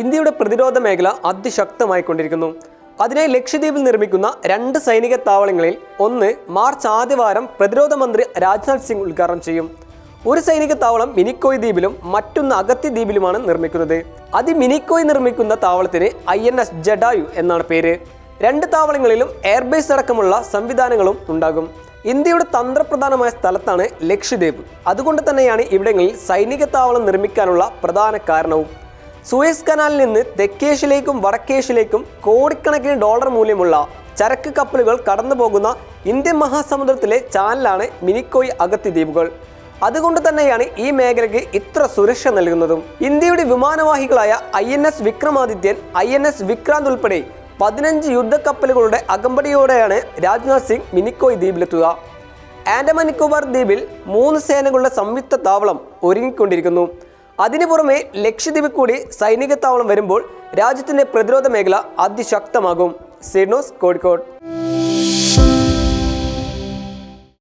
ഇന്ത്യയുടെ പ്രതിരോധ മേഖല അതിശക്തമായിക്കൊണ്ടിരിക്കുന്നു. അതിനായി ലക്ഷദ്വീപിൽ നിർമ്മിക്കുന്ന രണ്ട് സൈനിക താവളങ്ങളിൽ ഒന്ന് മാർച്ച് ആദ്യവാരം പ്രതിരോധ മന്ത്രി രാജ്നാഥ് സിംഗ് ഉദ്ഘാടനം ചെയ്യും. ഒരു സൈനിക താവളം മിനിക്കോയ് ദ്വീപിലും മറ്റൊന്ന് അഗത്തി ദ്വീപിലുമാണ് നിർമ്മിക്കുന്നത്. അതി മിനിക്കോയ് നിർമ്മിക്കുന്ന താവളത്തിന് ഐ എൻ എസ് ജഡായു എന്നാണ് പേര്. രണ്ട് താവളങ്ങളിലും എയർബേസ് അടക്കമുള്ള സംവിധാനങ്ങളും ഉണ്ടാകും. ഇന്ത്യയുടെ തന്ത്രപ്രധാനമായ സ്ഥലത്താണ് ലക്ഷദ്വീപ്. അതുകൊണ്ട് തന്നെയാണ് ഇവിടങ്ങളിൽ സൈനിക താവളം നിർമ്മിക്കാനുള്ള പ്രധാന കാരണവും. സൂയസ് കനാലിൽ നിന്ന് തെക്കേഷ്യയിലേക്കും വടക്കേഷ്യയിലേക്കും കോടിക്കണക്കിന് ഡോളർ മൂല്യമുള്ള ചരക്ക് കപ്പലുകൾ കടന്നു പോകുന്ന ഇന്ത്യൻ മഹാസമുദ്രത്തിലെ ചാനലാണ് മിനിക്കോയ് അഗത്തി ദ്വീപുകൾ. അതുകൊണ്ട് തന്നെയാണ് ഈ മേഖലയ്ക്ക് ഇത്ര സുരക്ഷ നൽകുന്നതും. ഇന്ത്യയുടെ വിമാനവാഹികളായ I N S Vikramadithyan I N S Vikrant ഉൾപ്പെടെ പതിനഞ്ച് യുദ്ധക്കപ്പലുകളുടെ അകമ്പടിയോടെയാണ് രാജ്നാഥ് സിംഗ് മിനിക്കോയ് ദ്വീപിലെത്തുക. ആൻഡമാൻ നിക്കോബാർ ദ്വീപിൽ മൂന്ന് സേനകളുടെ സംയുക്ത താവളം ഒരുങ്ങിക്കൊണ്ടിരിക്കുന്നു. അതിനു പുറമെ ലക്ഷദ്വീപിൽ കൂടി സൈനിക താവളം വരുമ്പോൾ രാജ്യത്തിന്റെ പ്രതിരോധ മേഖല അതിശക്തമാകും. സിഡ്നോസ് കോഴിക്കോട്.